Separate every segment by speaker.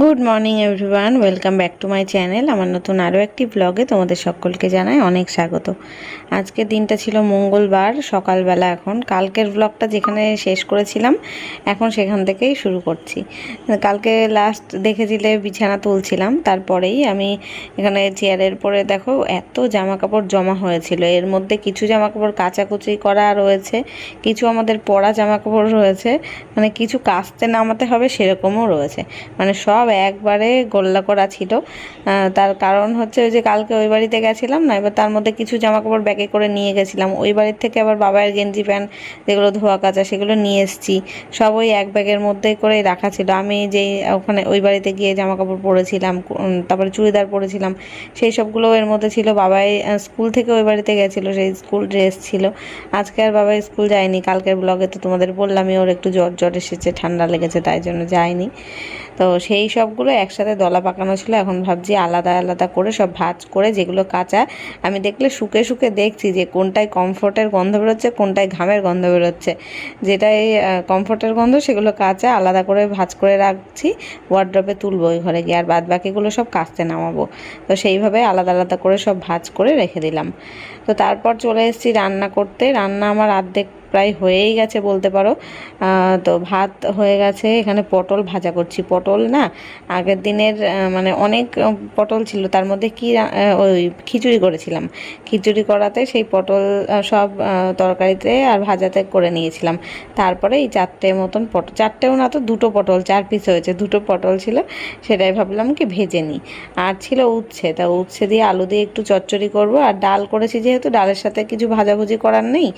Speaker 1: Good morning everyone welcome back to my channel আমার নতুন আরও একটি ব্লগে তোমাদের সকলকে জানাই অনেক স্বাগত। আজকের দিনটা ছিল মঙ্গলবার, সকালবেলা এখন। কালকের ব্লগটা যেখানে শেষ করেছিলাম, এখন সেখান থেকেই শুরু করছি। কালকে লাস্ট দেখেছিলে বিছানা তুলছিলাম, তারপরেই আমি এখানে চেয়ারের পরে দেখো, এত জামা কাপড় জমা হয়েছিল। এর মধ্যে কিছু জামা কাপড় কাচাকুচি করা রয়েছে, কিছু আমাদের পরা জামা কাপড় রয়েছে মানে কিছু কাচতে নামাতে হবে সেরকমও রয়েছে। মানে সব একবারে গোল্লা করা ছিল। তার কারণ হচ্ছে ওই যে কালকে ওই বাড়িতে গেছিলাম না, এবার তার মধ্যে কিছু জামা কাপড় ব্যাগে করে নিয়ে গেছিলাম। ওই বাড়ির থেকে আবার বাবার গেঞ্জি প্যান্ট যেগুলো ধোয়া কাচা সেগুলো নিয়ে এসেছি। সব ওই এক ব্যাগের মধ্যে করেই রাখা ছিল। আমি যেই ওখানে ওই বাড়িতে গিয়ে জামা কাপড় পরেছিলাম তারপরে চুড়িদার পরেছিলাম, সেই সবগুলো এর মধ্যে ছিল। বাবাই স্কুল থেকে ওই বাড়িতে গেছিল, সেই স্কুল ড্রেস ছিল। আজকে আর বাবা স্কুল যায়নি, কালকের ব্লগে তো তোমাদের বললামই, ওর একটু জ্বর জ্বর এসেছে, ঠান্ডা লেগেছে, তাই জন্য যায়নি। তো সেই সবগুলো একসাথে দলা পাকানো ছিল। এখন ভাবছি আলাদা আলাদা করে সব ভাজ করে যেগুলো কাঁচা, আমি দেখলে শুকে শুকে দেখছি যে কোনটায় কমফোর্টের গন্ধ বেরোচ্ছে, কোনটায় ঘামের গন্ধ বেরোচ্ছে। যেটাই কমফোর্টের গন্ধ সেগুলো কাঁচা, আলাদা করে ভাজ করে রাখছি ওয়ার্ড্রপে তুলবো ওই ঘরে গিয়ে, আর বাদ বাকিগুলো সব কাচতে নামাবো। তো সেইভাবে আলাদা আলাদা করে সব ভাজ করে রেখে দিলাম। তো তারপর চলে এসেছি রান্না করতে। রান্না আমার অর্ধেক প্রায় হয়েই গেছে বলতে পারো। তো ভাত হয়ে গেছে, এখানে পটল ভাজা করছি। পটল না, আগের দিনের মানে অনেক পটল ছিল, তার মধ্যে কি ওই খিচুড়ি করেছিলাম। খিচুড়ি করাতে সেই পটল সব তরকারিতে আর ভাজাতে করে নিয়েছিলাম। তারপরে এই চারটে মতন পটল চারটেও না তো দুটো পটল, চার পিস হয়েছে, দুটো পটল ছিল, সেটাই ভাবলাম কি ভেজে নিই। আর ছিল উচ্ছে, তা উচ্ছে দিয়ে আলু দিয়ে একটু চচ্চড়ি করব। আর ডাল করেছি যেহেতু, ডালের সাথে কিছু ভাজাভুজি করার নেই,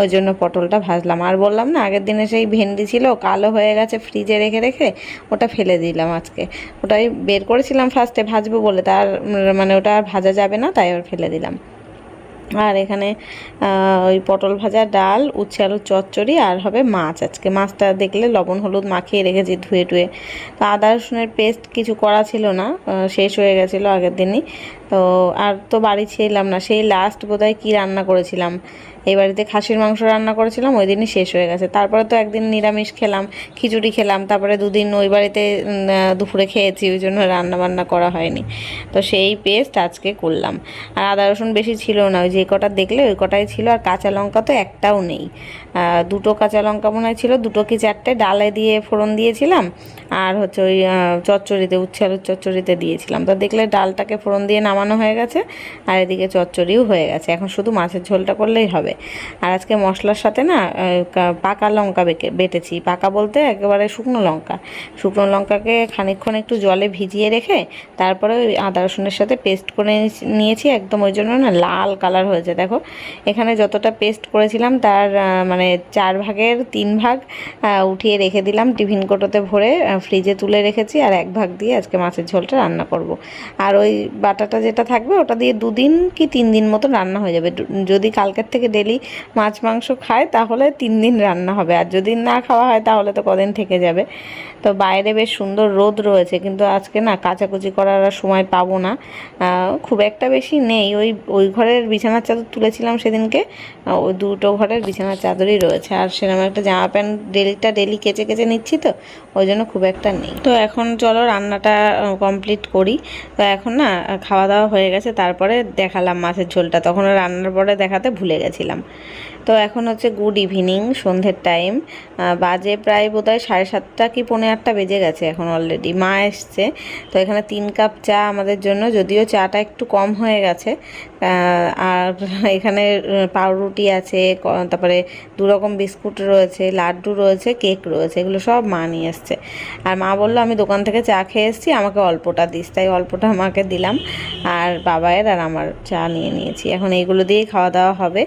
Speaker 1: ওই জন্য পটলটা ভাজলাম। আর বললাম না, আগের দিনে সেই ভেন্ডি ছিল, কালো হয়ে গেছে, ফ্রিজে রেখে রেখে ওটা ফেলে দিলাম আজকে। ওটাই বের করেছিলাম ফার্স্টে ভাজবো বলে তার মানে ওটা আর ভাজা যাবে না, তাই ওর ফেলে দিলাম। আর এখানে ওই পটল ভাজা, ডাল, উচ্ছে আলুর চচ্চড়ি আর হবে মাছ আজকে। মাছটা দেখলে লবণ, হলুদ মাখিয়ে রেখেছি ধুয়ে টুয়ে। তো আদা, রসুনের পেস্ট কিছু করা ছিল না শেষ হয়ে গেছিল আগের দিনই। তো আর তো বাড়ি ছিলাম না, সেই লাস্ট বোধহয় কী রান্না করেছিলাম? এই বাড়িতে খাসির মাংস রান্না করেছিলাম, ওই দিনই শেষ হয়ে গেছে। তারপরে তো একদিন নিরামিষ খেলাম, খিচুড়ি খেলাম, তারপরে দুদিন ওই বাড়িতে দুপুরে খেয়েছি, ওই জন্য রান্না বান্না করা হয়নি। তো সেই পেস্ট আজকে করলাম। আর আদা রসুন বেশি ছিল না, ওই যে কটা দেখলে ওই কটাই ছিল, আর কাঁচা লঙ্কা তো একটাও নেই। দুটো কাঁচা লঙ্কা মনে হয় ছিল দুটো কি চারটে ডালে দিয়ে ফোড়ন দিয়েছিলাম আর হচ্ছে ওই চচ্চড়িতে উচ্ছে আলুর চচ্চড়িতে দিয়েছিলাম। তো দেখলে ডালটাকে ফোড়ন দিয়ে নামানো হয়ে গেছে আর এদিকে চচ্চড়িও হয়ে গেছে। এখন শুধু মাছের ঝোলটা করলেই হবে। আর আজকে মশলার সাথে না পাকা লঙ্কা বেকে বেটেছি। পাকা বলতে একেবারে শুকনো লঙ্কা। শুকনো লঙ্কাকে খানিকক্ষণ একটু জলে ভিজিয়ে রেখে তারপরে ওই আদা রসুনের সাথে পেস্ট করে নিয়েছি- একদম ওই জন্য না লাল কালার হয়েছে দেখো। এখানে যতটা পেস্ট করেছিলাম তার আহ, মানে চার ভাগের তিন ভাগ উঠিয়ে রেখে দিলাম টিফিন কোটোতে ভরে ফ্রিজে তুলে রেখেছি আর এক ভাগ দিয়ে আজকে মাছের ঝোলটা রান্না করব। আর ওই বাটাটা যেটা থাকবে ওটা দিয়ে দুদিন কি তিন দিন মতো রান্না হয়ে যাবে। যদি কালকের থেকে ডেলি মাছ মাংস খায় তাহলে তিন দিন রান্না হবে। আর যদি না খাওয়া হয় তাহলে তো কদিন থেকে যাবে। তো বাইরে বেশ সুন্দর রোদ রয়েছে কিন্তু আজকে না কাচাকুচি করার সময় পাবো না। খুব একটা বেশি নেই। ওই ওই ঘরের বিছানার চাদর তুলেছিলাম সেদিনকে ওই দুটো ঘরের বিছানার চাদরই রয়েছে। আর সেরকম একটা জামা প্যান্ট ডেলিটা ডেলি কেচে কেচে নিচ্ছি তো, ওই জন্য খুব একটা নেই। তো এখন চলো রান্নাটা কমপ্লিট করি। তো এখন না, খাওয়া দাওয়া হয়ে গেছে, তারপরে দেখালাম মাছের ঝোলটা। তখন রান্নার পরে দেখাতে ভুলে গেছিলাম। তো এখন হচ্ছে গুড ইভিনিং সন্ধ্যের টাইম বাজে প্রায় বোধহয় সাড়ে সাতটা কি পৌনে আটটা বেজে গেছে এখন অলরেডি মা এসছে, তো এখানে তিন কাপ চা আমাদের জন্য, যদিও চাটা একটু কম হয়ে গেছে। আর এখানে পাউরুটি আছে তারপরে দু রকম বিস্কুট রয়েছে, লাড্ডু রয়েছে, কেক রয়েছে, এগুলো সব মা নিয়ে এসছে। আর মা বলল, আমি দোকান থেকে চা খেয়ে এসেছি, আমাকে অল্পটা দিস। তাই অল্পটা আমাকে দিলাম। আর বাবায়ের আর আমার চা নিয়ে নিয়েছি। এখন এইগুলো দিয়েই খাওয়া দাওয়া হবে।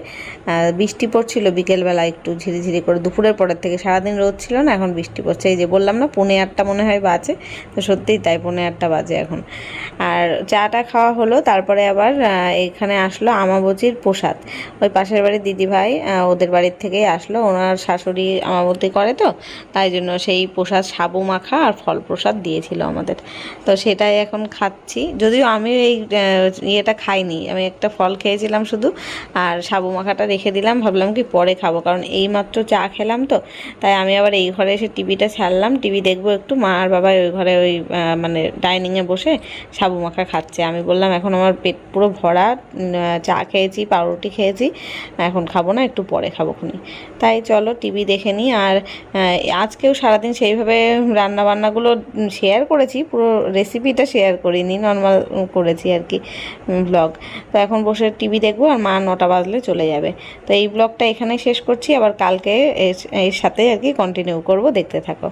Speaker 1: বৃষ্টি পড়ছিল বিকেলবেলা একটু ঝিরিঝিরি করে। দুপুরের পরের থেকে সারাদিন রোদ ছিল না, এখন বৃষ্টি পড়ছে। এই যে বললাম না, পৌনে আটটা মনে হয় বাজে, তো সত্যিই তাই পৌনে আটটা বাজে এখন। আর চাটা খাওয়া হলো, তারপরে আবার এখানে আসলো আমাবতির প্রসাদ। ওই পাশের বাড়ির দিদিভাই ওদের বাড়ির থেকেই আসলো। ওনার শাশুড়ি আমাবতী করে তো, তাই জন্য সেই প্রসাদ সাবু মাখা আর ফল প্রসাদ দিয়েছিল আমাদের। তো সেটাই এখন খাচ্ছি। যদিও আমি এই ইয়েটা খাইনি, আমি একটা ফল খেয়েছিলাম শুধু, আর সাবু মাখাটা রেখে দিলাম, ভাবলাম ভাবলাম কি পরে খাব, কারণ এইমাত্র চা খেলাম তো, তাই আমি আবার এই ঘরে এসে টিভিটা ছাড়লাম, টিভি দেখব একটু, মা আর বাবা ওই ঘরে ওই মানে ডাইনিংয়ে বসে সাবু মাখা খাচ্ছে। আমি বললাম, এখন আমার পেট পুরো ভরা চা খেয়েছি, পাউরুটি খেয়েছি, এখন খাব না, একটু পরে খাব খুনি। তাই চলো টিভি দেখে নিই, আর আজকেও সারাদিন সেইভাবে রান্না বান্নাগুলো শেয়ার করেছি, পুরো রেসিপিটা শেয়ার করিনি নর্মাল করেছি আর কি ব্লগ তো এখন বসে টিভি দেখব, আর মা নটা বাজলে চলে যাবে। তো এই ব্লগটা এখানে শেষ করছি। আবার কালকে এর- সাথে আর কি কন্টিনিউ করব। দেখতে থাকো।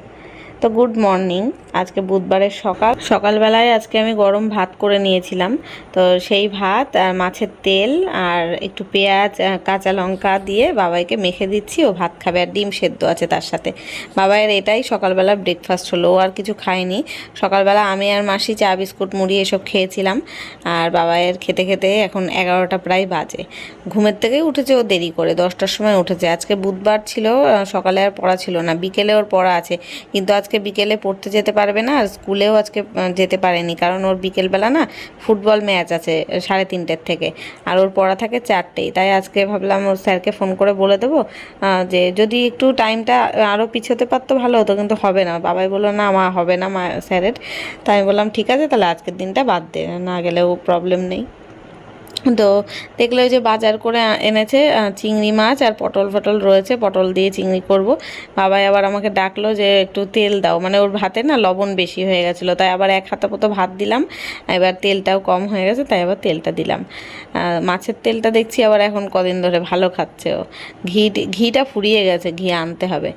Speaker 1: তো গুড মর্নিং। আজকে বুধবারের সকাল। সকালবেলায় আজকে আমি গরম ভাত করে নিয়েছিলাম। তো সেই ভাত আর মাছের তেল আর একটু পেঁয়াজ কাঁচা লঙ্কা দিয়ে বাবাইকে মেখে দিচ্ছি। ও ভাত খাবে আর ডিম সেদ্ধ আছে তার সাথে। বাবাইয়ের এটাই সকালবেলা ব্রেকফাস্ট হলো। ও আর কিছু খায়নি। সকালবেলা আমি আর মাসি চা, বিস্কুট, মুড়ি এসব খেয়েছিলাম। আর বাবাইয়ের খেতে খেতে এখন এগারোটা প্রায় বাজে। ঘুমের থেকেই উঠেছে ও দেরি করে। দশটার সময় উঠেছে। আজকে বুধবার ছিল সকালে আর পড়া ছিল না। বিকেলে ওর পড়া আছে। কিন্তু আজকে বিকেলে পড়তে যেতে পারবে না, আর স্কুলেও আজকে যেতে পারেনি। কারণ ওর বিকেলবেলা না ফুটবল ম্যাচ আছে সাড়ে তিনটের থেকে। আর ওর পড়া থাকে চারটেই। তাই আজকে ভাবলাম ওর স্যারকে ফোন করে বলে দেবো যে যদি একটু টাইমটা আরও পিছোতে পারতো ভালো হতো, কিন্তু হবে না। বাবাই বলল, না মা, হবে না মা স্যারের। তাই বললাম, ঠিক আছে, তাহলে আজকের দিনটা বাদ দে, না গেলেও প্রবলেম নেই। তো দেখল যে বাজার করে এনেছে চিংড়ি মাছ আর পটল ফটল রয়েছে, পটল দিয়ে চিংড়ি করব। বাবাই আবার আমাকে ডাকলো যে একটু তেল দাও। মানে ওর ভাতে না লবণ বেশি হয়ে গেছিল, তাই আবার এক হাতা মতো ভাত দিলাম। এবার তেলটাও কম হয়ে গেছে, তাই আবার তেলটা দিলাম। মাছের তেলটা দেখছি আবার এখন কদিন ধরে ভালো খাচ্ছে ও। ঘি ঘিটা ফুরিয়ে গেছে, ঘি আনতে হবে।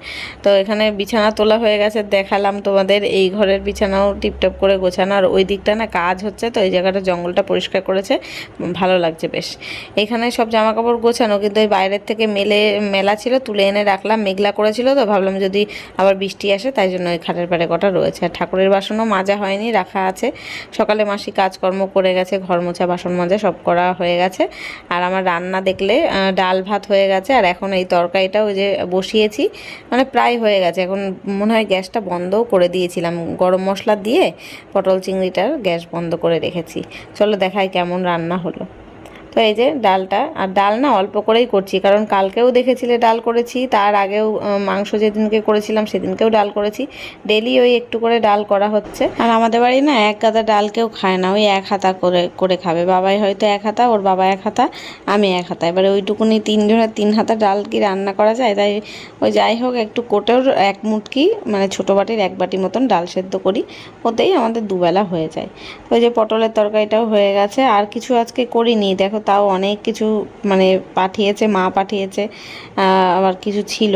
Speaker 1: তো এখানে বিছানা তোলা হয়ে গেছে, দেখালাম তোমাদের। এই ঘরের বিছানাও টিপটপ করে গোছানো। আর ওই দিকটা না কাজ হচ্ছে, তো এই জায়গাটা জঙ্গলটা পরিষ্কার করেছে। ভালো লাগছে বেশ। এখানে সব জামা কাপড় গোছানো, কিন্তু ওই বাইরের থেকে মেলে, মেলা ছিল, তুলে এনে রাখলাম, মেঘলা করেছিল তো, ভাবলাম যদি আবার বৃষ্টি আসে, তাই জন্য ওই খাটের পাড়ে কটা রয়েছে। আর ঠাকুরের বাসনও মাজা হয়নি, রাখা আছে। সকালে মাসি কাজকর্ম করে গেছে, ঘর মোছা, বাসন মাজা সব করা হয়ে গেছে। আর আমার রান্না দেখলে ডাল ভাত হয়ে গেছে, আর এখন এই তরকারিটা ওই যে বসিয়েছি মানে প্রায় হয়ে গেছে। এখন মনে হয় গ্যাসটা বন্ধও করে দিয়েছিলাম, গরম মশলা দিয়ে পটল চিংড়িটার গ্যাস বন্ধ করে রেখেছি। চলো দেখাই কেমন রান্না হলো। তো এই যে ডালটা, আর ডাল না অল্প করেই করছি, কারণ কালকেও দেখেছিলে ডাল করেছি, তার আগেও মাংস যেদিনকে করেছিলাম সেদিনকেও ডাল করেছি ডেলি ওই একটু করে ডাল করা হচ্ছে। আর আমাদের বাড়ি না এক গাদা ডাল কেউ খায় না, ওই এক হাতা করে করে খাবে, বাবাই হয়তো এক হাতা, ওর বাবা এক হাতা, আমি এক হাতা। এবারে ওইটুকুনি তিনজনের তিন হাতা ডাল কি রান্না করা যায়? তাই ওই যাই হোক, একটু কোটের এক মুটকি মানে ছোটো বাটির এক বাটি মতন ডাল সেদ্ধ করি, ওতেই আমাদের দুবেলা হয়ে যায়। ওই যে পটলের তরকারিটাও হয়ে গেছে, আর কিছু আজকে করিনি, দেখো তাও অনেক কিছু মানে পাঠিয়েছে, মা পাঠিয়েছে আবার কিছু ছিল।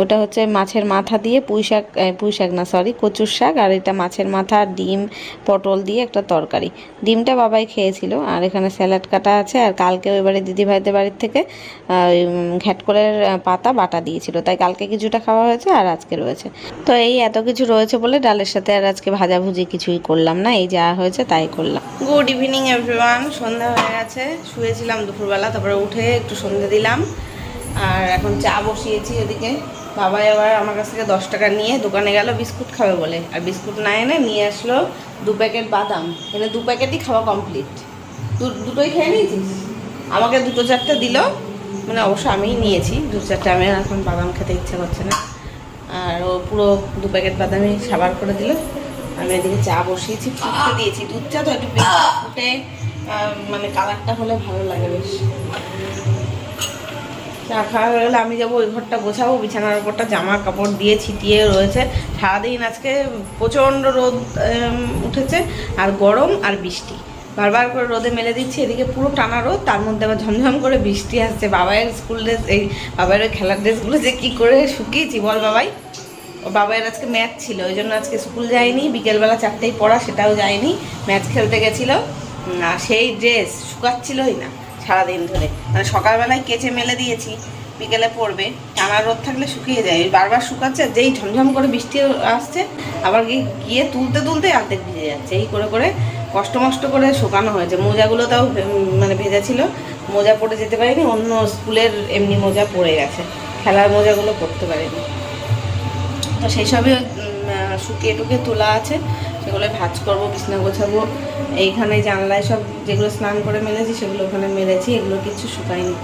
Speaker 1: ওটা হচ্ছে মাছের মাথা দিয়ে পুঁই শাক পুঁই শাক না সরি কচুর শাক, আর এটা মাছের মাথা, ডিম, পটল দিয়ে একটা তরকারি। ডিমটা বাবাই খেয়েছিল, আর এখানে স্যালাড কাটা আছে, আর কালকে এবারে দিদি ভাইদের বাড়ির থেকে ঘ্যাটকলের পাতা বাটা দিয়েছিল। তাই কালকে কিছুটা খাওয়া হয়েছে, আর আজকে রয়েছে। তো এই এত কিছু রয়েছে বলে ডালের সাথে আর আজকে ভাজাভুজি কিছুই করলাম না, এই যা হয়েছে তাই করলাম। গুড ইভিনিং এভরিওয়ান সন্ধ্যা হয়ে গেছে। শুয়েছিলাম দুপুরবেলা, তারপরে উঠে একটু সন্ধ্যে দিলাম। আর এখন চা বসিয়েছি এদিকে। বাবাই আবার আমার কাছ থেকে দশ টাকা নিয়ে দোকানে গেল, বিস্কুট খাবে বলে। আর বিস্কুট না এনে নিয়ে আসলো দু প্যাকেট বাদাম। এনে দু প্যাকেটই খাওয়া কমপ্লিট দুটোই খেয়ে নিয়েছিস? আমাকে দুটো চারটে দিল। মানে অবশ্য আমিই নিয়েছি, দু চারটে। আমি এখন বাদাম খেতে ইচ্ছা করছে না। আর ও পুরো দু প্যাকেট বাদামই সাবার করে দিল। আমি এদিকে চা বসিয়েছি ফুটতে দিয়েছি। দুধ চা তো একটু ফুটে মানে কালারটা হলে ভালো লাগে বেশ। চা খাওয়া হয়ে আমি যাব, ওই ঘরটা গোছাবো, বিছানার ওপরটা জামা কাপড় দিয়ে ছিটিয়ে রয়েছে। সারাদিন আজকে প্রচণ্ড রোদ উঠেছে, আর গরম আর বৃষ্টি। বারবার করে রোদে মেলে দিচ্ছি, এদিকে পুরো টানা রোদ, তার মধ্যে আবার ঝমঝম করে বৃষ্টি আসছে। বাবাইয়ের স্কুল ড্রেস, এই বাবাইয়ের খেলার ড্রেসগুলো যে কী করে শুকিয়েছি, বল বাবাই। ও বাবাইয়ের আজকে ম্যাচ ছিল, ওই জন্য আজকে স্কুল যায়নি, বিকেলবেলা চারটেই পড়া, সেটাও যায়নি। ম্যাচ খেলতে গেছিল। সেই ড্রেস শুকাচ্ছিলই না সারাদিন ধরে। মানে সকালবেলায় কেচে মেলে দিয়েছি, বিকেলে পড়বে টানা রোদ থাকলে শুকিয়ে যায়। বারবার শুকাচ্ছে, যেই ঝমঝম করে বৃষ্টি আসছে, আবার গিয়ে তুলতে তুলতে অর্ধেক ভিজে যাচ্ছে। এই করে করে কষ্ট মষ্ট করে শুকানো হয়েছে। মোজাগুলো তাও মানে ভেজা ছিল। মোজা পরে যেতে পারিনি, অন্য স্কুলের এমনি মোজা পড়ে গেছে। খেলার মোজাগুলো পরতে পারিনি। তো সেই সবই শুকিয়ে টুকিয়ে তোলা আছে। সেগুলো ভাজ করব, বিছনা গোছাবো। এইখানে জানলায় সব যেগুলো স্নান করে মেলেছি, সেগুলো ওখানে মেলেছি, এগুলো কিছু শুকায়নি।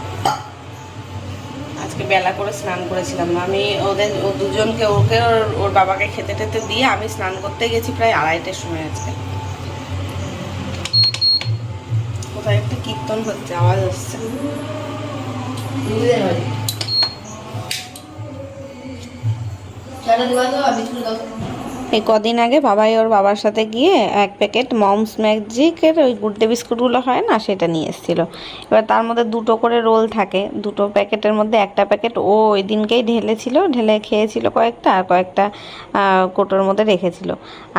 Speaker 1: আজকে বেলা করে স্নান করেছিলাম আমি ওদের, ও দুজনকে, ওকে ওর বাবাকে খেতে টেতে দিয়ে আমি স্নান করতে গেছি প্রায় আড়াইটের সময় আজকে। কোথায় একটা কীর্তন হচ্ছে, আওয়াজ হচ্ছে
Speaker 2: চাটা আর বিস্কুট দাও।
Speaker 1: এই কদিন আগে বাবাই ওর বাবার সাথে গিয়ে এক প্যাকেট মমস ম্যাজিকের ওই গুড্ডে বিস্কুটগুলো হয় না, সেটা নিয়ে এসেছিল। এবার তার মধ্যে দুটো করে রোল থাকে। দুটো প্যাকেটের মধ্যে একটা প্যাকেট ও ওই দিনকেই ঢেলেছিল, ঢেলে খেয়েছিল কয়েকটা আর কয়েকটা কোটোর মধ্যে রেখেছিল।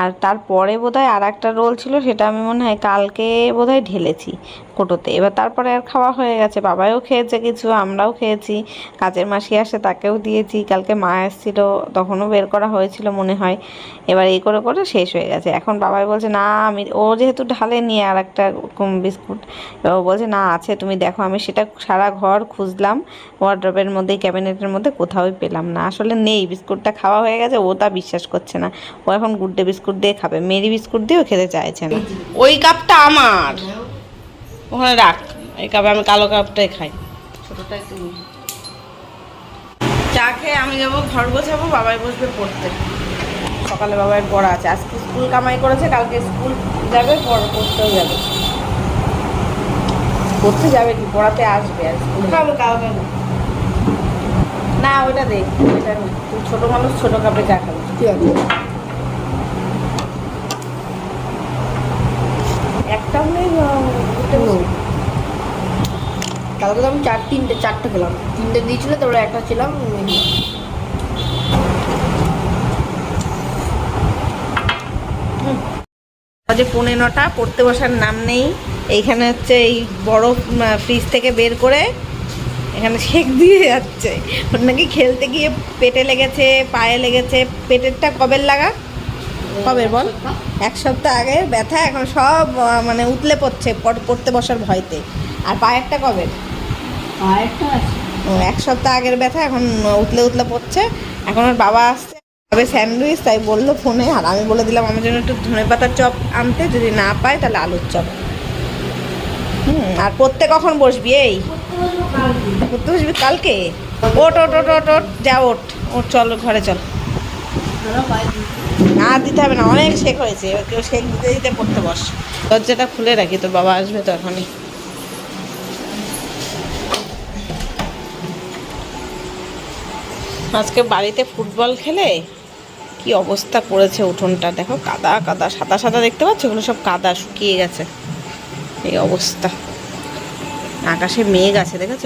Speaker 1: আর তারপরে বোধহয় আর একটা রোল ছিল, সেটা আমি মনে হয় কালকে বোধহয় ঢেলেছি কোটোতে। এবার তারপরে আর খাওয়া হয়ে গেছে। বাবাও খেয়েছে কিছু, আমরাও খেয়েছি। কাজের মাসি আসে তাকেও দিয়েছি। কালকে মা এসেছিল, তখনও বের করা হয়েছিল মনে হয়। এবার এই করে করে শেষ হয়ে গেছে। এখন বাবাই বলছে না আমি ও যেহেতু ঢালে নিয়ে আর একটা বিস্কুট এবার ও বলছে না আছে তুমি দেখো আমি সেটা সারা ঘর খুঁজলাম ওয়ার্ড্রপের মধ্যে ক্যাবিনেটের মধ্যে কোথাওই পেলাম না। আসলে নেই বিস্কুটটা খাওয়া হয়ে গেছে ও তা বিশ্বাস করছে না। ও এখন গুড্ডে বিস্কুট দিয়ে খাবে মেরি বিস্কুট দিয়েও খেতে চাইছে না। ওই কাপটা আমার। ওখানে রাখ এই কাপে আমি কালো কাপটাই খাই। ছোটোটাই তুমি। চা খেয়ে আমি যাব ঘর গোছাবো বাবাই বসবে পড়তে। সকালে বাবার পড়া আছে। আজকে স্কুল কামাই করেছে কালকে স্কুল যাবে পড়া পড়তেও যাবে। পড়তে যাবে কি? পড়াতে আসবে আর স্কুলে।
Speaker 2: খাব না
Speaker 1: ওইটা দেখ ওইটা তুই ছোটো মানুষ ছোটো কাপে চা খাবি।
Speaker 2: ঠিক আছে।
Speaker 1: একটা হলেই আহ, দুটো
Speaker 2: কালকে তো আমি চার তিনটে চারটে খেলাম। তিনটে দিয়েছিল তারপরে একটা ছিলাম
Speaker 1: আজকে পৌনে নটা পড়তে বসার নাম নেই। এইখানে হচ্ছে এই বড় ফ্রিজ থেকে বের করে এখানে শেক দিয়ে যাচ্ছে। ওর নাকি খেলতে গিয়ে পেটে লেগেছে পায়ে লেগেছে। পেটেরটা কবের লাগা? কবে বল? এক সপ্তাহ আগে। ব্যথা এখন সব মানে উতলে পড়ছে পড়- পড়তে বসার ভয়তে। আর পায়েরটা কবে? ও, এক সপ্তাহ আগের ব্যথা এখন উতলে উতলে পড়ছে। এখন ওর বাবা আসছে। তবে স্যান্ডউইচ, তাই বলল ফোনে। আর আমি বলে দিলাম, আমার জন্য একটু ধনে পাতার চপ আনতে, যদি না পায় তাহলে আলুর চপ। হুম, আর পড়তে কখন বসবি, এই? পড়তে বসবি কালকে? ওট ওট ওট ওট ওট যা ওট ওট চল, ঘরে চল। না দিতে হবে না, অনেক শেখ হয়েছে কেউ শেখ দিতে দিতে পড়তে বস। দরজাটা খুলে রাখি, তোর বাবা আসবে তো এখনই। আজকে বাড়িতে ফুটবল খেলে? কি অবস্থা করেছে উঠোনটা? দেখো, কাদা কাদা, সাদা সাদা দেখতে পাচ্ছ? ওগুলো সব কাদা, শুকিয়ে গেছে। এই অবস্থা। আকাশে মেঘ আছে, দেখেছ?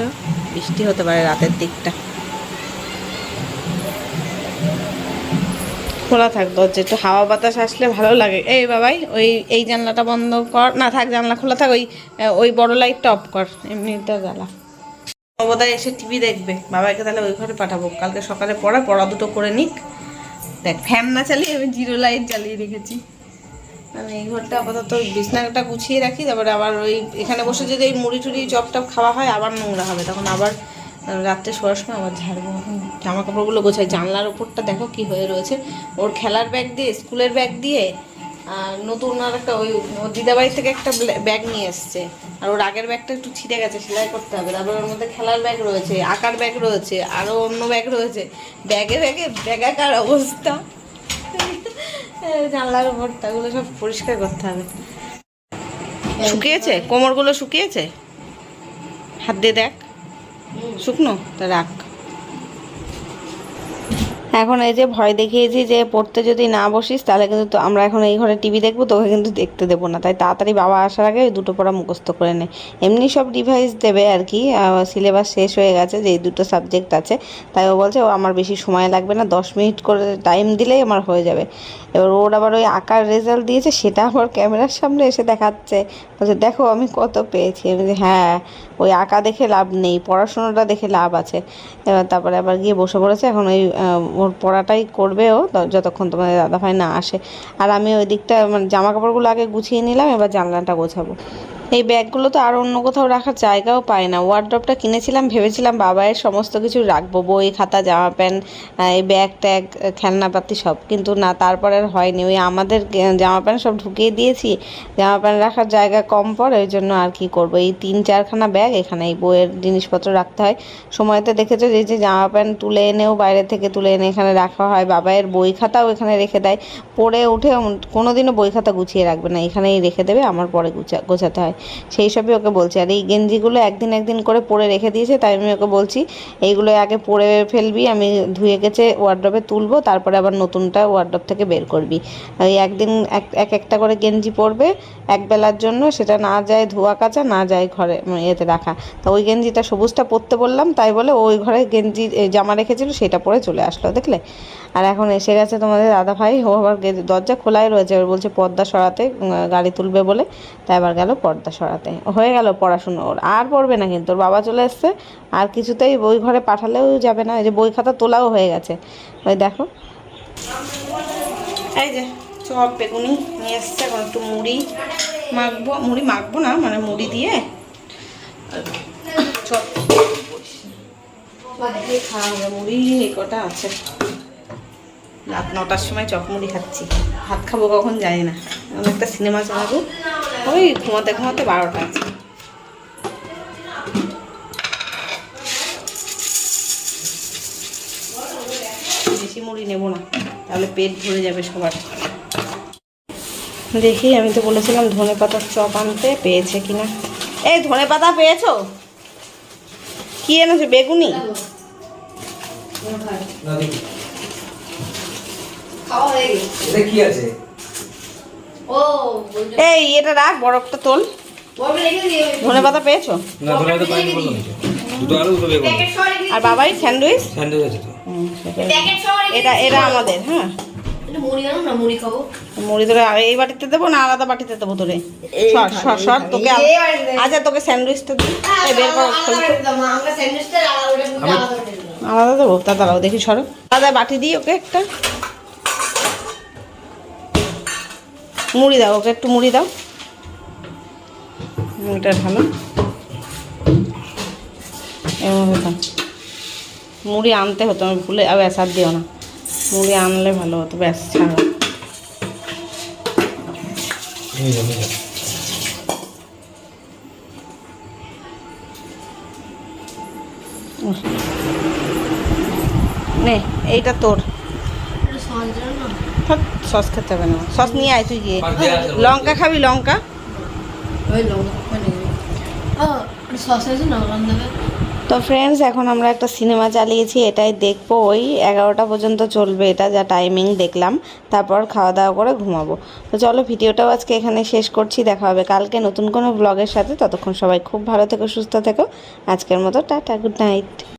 Speaker 1: বৃষ্টি হতে পারে রাতের দিকটা। খোলা থাক দরজা, একটু হাওয়া বাতাস আসলে ভালো লাগে। এই বাবাই, ওই, এই জানলাটা বন্ধ কর। না, থাক, জানলা খোলা থাক, ওই ওই বড় লাইটটা অফ কর। এমনিতে জ্বালা। বোধহয় এসে টিভি দেখবে। বাবাকে তাহলে ওই ঘরে পাঠাবো। কালকে সকালে পড়া পড়া দুটো করে নিক। দেখ ফ্যান না চালিয়ে আমি জিরো লাইট জ্বালিয়ে রেখেছি। আমি এই ঘরটা আপাতত বিছনাটা গুছিয়ে রাখি, তারপরে আবার ওই এখানে বসে যদি এই মুড়ি টুড়ি চপ টপ খাওয়া হয়, আবার নোংরা হবে। তখন আবার রাত্রে শোয়ার সময় আবার ঝাড়বো। জামা কাপড়গুলো গোছাই। জানলার উপরটা দেখো কি হয়ে রয়েছে। ওর খেলার ব্যাগ দিয়ে, স্কুলের ব্যাগ দিয়ে আর নতুন আর একটা ওই দিদাবাড়ি থেকে একটা ব্যাগ নিয়ে এসছে। আর ওর আগের ব্যাগটা একটু ছিঁড়ে গেছে সেলাই করতে হবে। তারপর ওর মধ্যে খেলার ব্যাগ রয়েছে আঁকার ব্যাগ রয়েছে আরও অন্য ব্যাগ রয়েছে। ব্যাগে ব্যাগে ব্যাগাকার অবস্থা? জানলার উপরটা ওগুলো সব পরিষ্কার করতে হবে। শুকিয়েছে? কোমরগুলো শুকিয়েছে? হাত দিয়ে দেখ। শুকনো? তা রাখ। এখন এই যে ভয় দেখিয়েছি যে পড়তে যদি না বসিস, তাহলে কিন্তু তো আমরা এখন এই ঘরে টিভি দেখব, তোকে কিন্তু দেখতে দেবো না। তাই তাড়াতাড়ি বাবা আসার আগে ওই দুটো পড়া মুখস্থ করে নে। এমনি সব ডিভাইস দেবে আর কি সিলেবাস শেষ হয়ে গেছে, যে দুটো সাবজেক্ট আছে। তাই ও বলছে, ও, আমার বেশি সময় লাগবে না, দশ মিনিট করে টাইম দিলেই আমার হয়ে যাবে। এবার ওর আবার ওই আঁকার রেজাল্ট দিয়েছে, সেটা আমার ক্যামেরার সামনে এসে দেখাচ্ছে। বলছে, দেখো, আমি কত পেয়েছি। আমি হ্যাঁ ওই আঁকা দেখে লাভ নেই, পড়াশোনাটা দেখে লাভ আছে। এবার তারপরে আবার গিয়ে বসে পড়েছে, এখন ওই ওর পড়াটাই করবে ও যতক্ষণ তোমাদের দাদাভাই না আসে। আর আমি ওই দিকটা মানে জামা কাপড়গুলো আগে গুছিয়ে নিলাম, এবার জানলাটা গোছাবো। এই ব্যাগগুলো তো আর অন্য কোথাও রাখার জায়গাও পায় না। ওয়ার্ড্রপটা কিনেছিলাম, ভেবেছিলাম বাবায়ের সমস্ত কিছু রাখব। বই, খাতা, জামা প্যান্ট এই ব্যাগ ট্যাগ, খেলনাপাতি সব। কিন্তু না, তারপরে আর হয়নি। ওই আমাদের জামা প্যান্ট সব ঢুকিয়ে দিয়েছি। জামা প্যান্ট রাখার জায়গা কম পড়ে, ওই জন্য আর কি করব? এই তিন চারখানা ব্যাগ, এখানে এই বইয়ের জিনিসপত্র রাখতে হয়। সময়তে দেখেছ যে যে জামা প্যান্ট তুলে এনেও বাইরে থেকে তুলে এনে এখানে রাখা হয়। বাবায়ের বই খাতাও এখানে রেখে দেয়। পড়ে উঠে, কোনোদিনও বই খাতা গুছিয়ে রাখবে না। এখানেই রেখে দেবে, আমার পরে গুছা, গোছাতে হয়। সেই সবই ওকে বলছি। আর এই গেঞ্জিগুলো একদিন একদিন করে পরে রেখে দিয়েছে, তাই আমি ওকে বলছি, এইগুলো আগে পরে ফেলবি, আমি ধুয়ে গেছে ওয়ার্ড্রপে তুলবো, তারপরে আবার নতুনটা ওয়ার্ড্রপ থেকে বের করবি। ওই একদিন এক এক একটা করে গেঞ্জি পরবে এক বেলার জন্য, সেটা না যায় ধোয়া কাচা, না যায় ঘরে ইয়েতে রাখা। তো ওই গেঞ্জিটা সবুজটা পরতে বললাম, তাই বলে ওই ঘরে গেঞ্জি জামা রেখেছিল, সেটা পরে চলে আসলো, দেখলে? আর এখন এসে গেছে তোমাদের দাদা ভাই, ও আবার দরজা খোলাই রয়েছে বলছে পর্দা সরাতে গাড়ি তুলবে বলে, তাই আবার গেল পর্দা। সরাতে। হয়ে গেল পড়াশুনো ওর। আর পড়বে না কিন্তু ওর বাবা চলে এসছে। আর কিছুতেই বই ঘরে পাঠালেও যাবে না। এই যে বই খাতা তোলাও হয়ে গেছে। ওই দেখো। এই যে চপ বেগুনি নিয়ে এসছে। এখন একটু মুড়ি মাখবো। মুড়ি মাখবো না মানে মুড়ি দিয়ে। চপ। খাওয়া মুড়ি এই কটা আছে। রাত নটার সময় চপ মুড়ি খাচ্ছি। ভাত খাব কখন জানি না। এখন একটা সিনেমা চালাবো। ওই ঘুমাতে ঘুমাতে বারোটা আছে। বেশি মুড়ি নেব না। তাহলে পেট ভরে যাবে সবার। দেখি, আমি তো বলেছিলাম ধনে পাতার চপ আনতে। পেয়েছে কিনা? এই ধনে পাতা পেয়েছ? কি এনেছো? বেগুনি?
Speaker 2: খাওয়া হয়ে গেছে।
Speaker 3: এটা কি আছে?
Speaker 2: ও
Speaker 1: এই এটা রাখ বরফটা তোল। ধনে পাতা পেয়েছ?
Speaker 3: না ধরে হয়তো পাইনি বললাম দুটো আলু দুটো বেগুন।
Speaker 2: প্যাকেট সহ রেখে
Speaker 1: আর বাবাই স্যান্ডউইচ?
Speaker 3: আছে তো।
Speaker 1: এটা এটা আমাদের হ্যাঁ।
Speaker 2: মুড়ি
Speaker 1: তোরে এই বাটিতে দেবো না আলাদা বাটিতে দেবো তোরে সর সর সর তোকে আচ্ছা তোকে স্যান্ডউইচটা দিই। বের করো খোল তো।
Speaker 2: আলাদা
Speaker 1: দেবো তা দাঁড়াও দেখি সরো। আলাদা বাটি দিই ওকে একটা। মুড়ি দাও, ওকে একটু মুড়ি দাও। মুড়িটা এভাবে দাও মুড়ি আনতে হতো, আমি ভুলে আর ব্যাস, আর দিও না। মুড়ি আনলে ভালো হতো, ব্যাস, ছাড়ো। নে, এইটা তোর।
Speaker 2: দাও না?
Speaker 1: থাক, সস খেতে হবে না। সস নিয়ে আয় তুই গিয়ে। লঙ্কা খাবি লঙ্কা? তো ফ্রেন্ডস এখন আমরা একটা সিনেমা চালিয়েছি এটাই দেখব। ওই এগারোটা পর্যন্ত চলবে এটা যা টাইমিং দেখলাম। তারপর খাওয়া দাওয়া করে ঘুমাবো। তো চলো ভিডিওটাও আজকে এখানে শেষ করছি। দেখা হবে কালকে নতুন কোনো ব্লগের সাথে। ততক্ষণ সবাই খুব ভালো থেকো সুস্থ থেকো। আজকের মতো টাটা গুড নাইট